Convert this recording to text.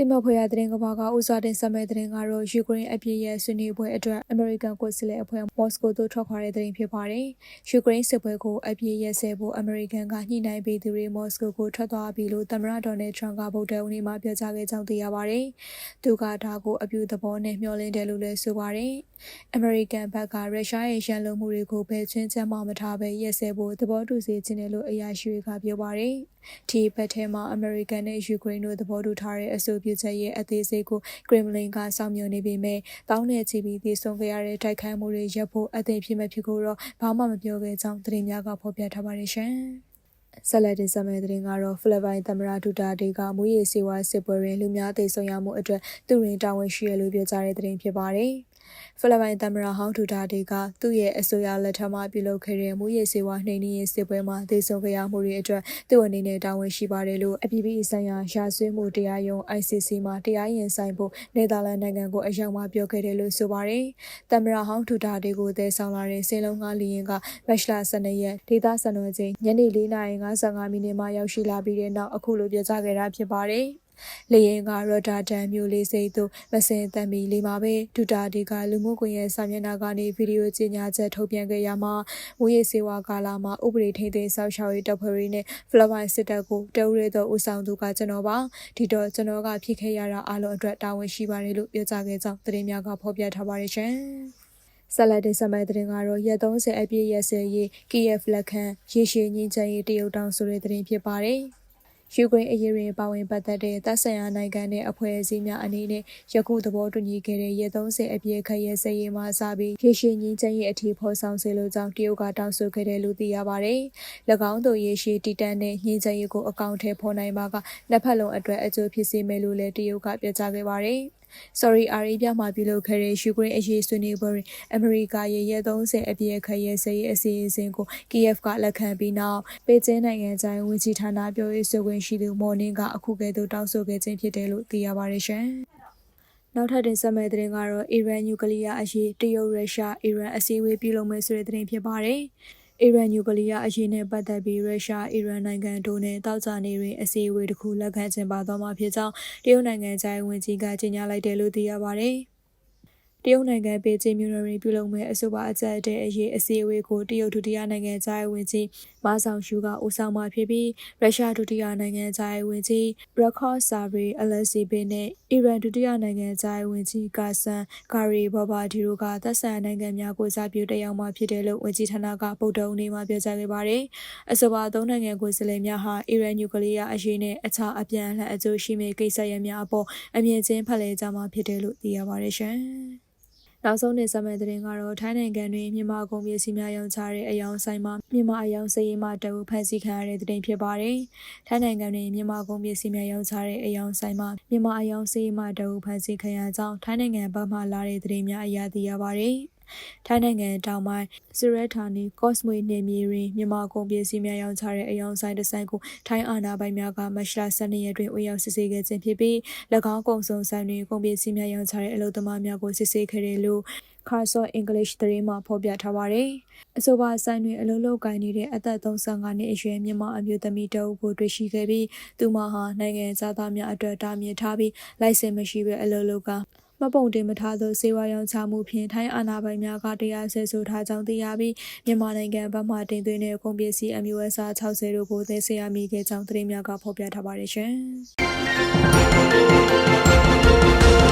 တင်မဖွေရတဲ့ကဘာကဥစားတင်ဆက်မဲ့တဲ့ကတော့ယူကရိန်းအပြည့်ရဲ့ဆွေးနွေးပွဲအတွက်အမေရိကန်ကိုယ်စားလှယ်အဖွဲ့မော်စကိုသို့ထွက်ခွာတဲ့တဲ့ဖြစ်ပါတယ်။ယူကရိန်းစစ်ပွဲကိုအပြည့်ရဲ့ဆဲဖို့အမေရိကန်ကညှိနှိုင်းပေးသူတွေမော်စကိုကိုထွက်သွားပြီလို့သမ္မတဒေါ်နယ်ထရန့်ကဗုဒ္ဓဦးနေ့မှာပြောကြားခဲ့ကြောင်းသိရပါတယ်။သူကဒါကိုအပြူသဘောနဲ့မျှော်လင့်တယ်လို့လည်းဆိုပါတယ်။အမေရိကန်ဘက်ကရုရှားရဲ့ရန်လိုမှုတွေကိုဖယ်ချင်းချမ်းမမထားဘဲရက်စဲဖို့သဘောတူစေချင်တယ်လို့အရာရှိတွေကပြောပါတယ်။ဒီဘက်ထဲမှာအမေရိကန်နဲ့ယူကရိန်းတို့သဘောတူထားတဲ့အဆိုပြုချက်ရဲ့အသေးစိတ်ကိုကရမလင်ကစောင့်မျှော်နေပေမဲ့တောင်းနဲ့ချီပြီးတည်ဆုံခဲ့ရတဲ့တိုက်ခိုက်မှုတွေရပ်ဖို့အသင့်ဖြစ်မဲ့ဖြစ်ကိုတော့ဘာမှမပြောခဲ့ကြောင်းသတင်းများကဖော်ပြထားပါတယ်ရှင်။ဆက်လက်တင်ဆက်မယ့်သတင်းကတော့ဖိလစ်ပိုင်သမ္မတဒူတာတေကမူရည်စေဝါစစ်ပွဲတွင်လူများသေဆုံးရမှုအတွက်သူ့ရင်တာဝန်ရှိရလို့ပြောကြားတဲ့သတင်းဖြစ်ပါတယ်။ ဖိလစ်ပိုင်သမ္မတဟောင်းထူတာဒေကသူ့ရဲ့အစိုးရလက်ထက်မှာပြုလုပ်ခဲ့တဲ့မူရည်စေဝါနှိမ်နင်းရေးစစ်ပွဲမှာဒေဆုံးခဲ့ရမှုတွေအတွက်သူ့အနေနဲ့တာဝန်ရှိပါတယ်လို့အပြည်ပြည်ဆိုင်ရာရာဇဝတ်မှုတရားရုံး ICC မှာတရားရင်ဆိုင်ဖို့နယ်သာလန်နိုင်ငံကိုအရောက်မှာပြောခဲ့တယ်လို့ဆိုပါတယ်။သမ္မတဟောင်းထူတာဒေကိုတည်ဆောင်လာတဲ့စင်လုံးကားလီရင်ကမက်ရှလာ12ရက်ဒေသစံတော်ချိန်ညနေ4:55မိနစ်မှာရောက်ရှိလာပြီးတဲ့နောက်အခုလိုပြောကြားခဲ့တာဖြစ်ပါတယ်။ လေရင်ကရော့တာဒန်မြို့လေးစိတ်သို့မစင်တမ်းမီလေးမှာပဲဒူတာဒီကလူမှုကွန်ရက်စာမျက်နှာကနေဗီဒီယိုကြေညာချက်ထုတ်ပြန်ခဲ့ရမှာမူရည်စေဝါကာလာမှာဥပဒေထိန်းသိမ်းဆောက်ရှောက်ရေးတပ်ဖွဲ့တွေနဲ့ဖလပိုင်စစ်တပ်ကိုတအုပ်ရဲသောဦးဆောင်သူကကျွန်တော်ပါဒီတော့ကျွန်တော်ကဖြစ်ခဲ့ရတာအားလုံးအတွက်တာဝန်ရှိပါတယ်လို့ပြောကြားခဲ့ကြောင်းသတင်းများကဖော်ပြထားပါတယ်ရှင်ဆက်လက်တင်ဆက်မယ့်သတင်းကတော့ရက်30အပြည့်ရက်စဲရေးကီယက်ဖလက်ခန်ရေရှည်ငင်းချင်ရေးတရုတ်တောင်ဆိုတဲ့သတင်းဖြစ်ပါတယ်။ ယူကရိန်းအရေးရင်ပါဝင်ပတ်သက်တဲ့တပ်ဆိုင်ရာနိုင်ငံနဲ့အဖွဲ့အစည်းများအနေနဲ့ယခုသဘောတူညီခဲ့တဲ့ရက်30အပြည့်ခရဲစည်ရင်မှစပြီးရေရှည်ငင်းချင်ရဲ့အထီးဖော်ဆောင်စေလိုကြောင်းတရုတ်ကတောင်းဆိုခဲ့တယ်လို့သိရပါတယ်။၎င်းတို့ရေရှည်တည်တံ့တဲ့ငင်းချင်ရေးကိုအကောင့်ထဲဖော်နိုင်မှာကနှစ်ဖက်လုံးအတွက်အကျိုးဖြစ်စေမယ်လို့လည်းတရုတ်ကပြောကြားခဲ့ပါတယ်။ Sorry Arabia မှာပြုလုပ်ခဲ့တဲ့ယူကရိန်းအရေးဆွေးနွေးပွဲတွင်အမေရိကရဲ့ရဲ30အပြည့်အခရဲစရေးအစီအစဉ်ကို KF ကလက်ခံပြီးနောက်ပေကျင်းနိုင်ငံခြားရေးဝန်ကြီးဌာနပြောရေးဆိုခွင့်ရှိသူမော်နင်းကအခုကဲ့သို့တောင်းဆိုခဲ့ခြင်းဖြစ်တယ်လို့သိရပါတယ်ရှင်။နောက်ထပ်တင်ဆက်မယ့်သတင်းကတော့အီရန်နျူကလ িয়ার အရေးတရုတ်ရုရှားအီရန်အစည်းအဝေးပြုလုပ်မယ်ဆိုတဲ့သတင်းဖြစ်ပါတယ်။ အီရန်နျူကလ িয়ার အရေးနဲ့ပတ်သက်ပြီး ရုရှား အီရန်နိုင်ငံတို့နဲ့တောက်ကြနေတွင် အစည်းအဝေးတစ်ခု လက်ခံကျင်းပသွားမှာဖြစ်ကြောင်း တရုတ်နိုင်ငံခြားရေးဝန်ကြီးက ကြေညာလိုက်တယ်လို့ သိရပါတယ်။တ ရုတ်နိုင်ငံပေကျင်းမြို့တော်တွင်ပြုလုပ်မဲ့အဆိုပါအကြက်တဲ့အရေးအစည်းအဝေးကိုတရုတ်ဒုတိယနိုင်ငံခြားရေးဝန်ကြီးမာဆောင်ရှူကဦးဆောင်မှာဖြစ်ပြီးရုရှားဒုတိယနိုင်ငံခြားရေးဝန်ကြီးရခော့ဆာဗရီအလက်စီဘေနဲ့အီရန်ဒုတိယနိုင်ငံခြားရေးဝန်ကြီးကာဆန်ကာရီဘောဘာဒီရိုကသက်ဆိုင်နိုင်ငံများကိုစားပြုတက်ရောက်မှာဖြစ်တယ်လို့ဝန်ကြီးဌာနကဗုဒ္ဓဦးနေ့မှာပြောကြားခဲ့ပါတယ်။အဆိုပါသုံးနိုင်ငံကိုယ်စားလှယ်များဟာအီရန်နျူကလ িয়ার အရေးနဲ့အခြားအပြန်အလှန်အကျိုးရှိမယ့်ကိစ္စရပ်များအပေါ်အမြင်ချင်းဖလှယ်ကြမှာဖြစ်တယ်လို့သိရပါတယ်ရှင်။ နောက်ဆုံးတင်ဆက်မယ့်သတင်းကတော့ထိုင်းနိုင်ငံတွင်မြန်မာကုန်ပစ္စည်းများရောင်းချတဲ့အယောင်ဆိုင်မှာမြန်မာအယောင်စည်ရင်မှတအုပ်ဖန်ဆီးခံရတဲ့သတင်းဖြစ်ပါတယ်။ထိုင်းနိုင်ငံတွင်မြန်မာကုန်ပစ္စည်းများရောင်းချတဲ့အယောင်ဆိုင်မှာမြန်မာအယောင်စည်ရင်မှတအုပ်ဖန်ဆီးခံရကြောင်းထိုင်းနိုင်ငံဘက်မှလာတဲ့သတင်းများအရသိရပါတယ်။ ထိုင်းနိုင်ငံတောင်ပိုင်းစရဲဌာနီကော့စမွေနယ်မြေတွင်မြန်မာကုန်ပစ္စည်းများရောင်းချတဲ့အယောင်ဆိုင်တစ်ဆိုင်ကိုထိုင်းအာဏာပိုင်များကမတ်လ12ရက်တွင်ဝင်ရောက်စစ်ဆေးခဲ့ခြင်းဖြစ်ပြီး၎င်းကုန်စုံဆိုင်တွင်ကုန်ပစ္စည်းများရောင်းချတဲ့အလုပ်သမားများကိုစစ်ဆေးခဲ့တယ်လို့ Carso English သတင်းမှာဖော်ပြထားပါတယ်။အဆိုပါဆိုင်တွင်အလုပ်လုပ်ကိုင်နေတဲ့အသက်35နှစ်အရွယ်မြန်မာအမျိုးသမီးတအုပ်ကိုတွေ့ရှိခဲ့ပြီးသူမဟာနိုင်ငံသားများအတွက်တာမြင်ထားပြီးလိုင်စင်မရှိဘဲအလုပ်လုပ်က မပုံတင်မထားသောစေဝါရောင်းချမှုဖြင့်ထိုင်းအာဏာပိုင်များကတရားစွဲဆိုထားကြောင်းသိရပြီးမြန်မာနိုင်ငံဘက်မှတင်သွင်းတဲ့ကုန်ပစ္စည်းအမျိုးအစား60တို့ကိုသိစေရမိခဲ့ကြောင်းသတင်းများကဖော်ပြထားပါတယ်ရှင်။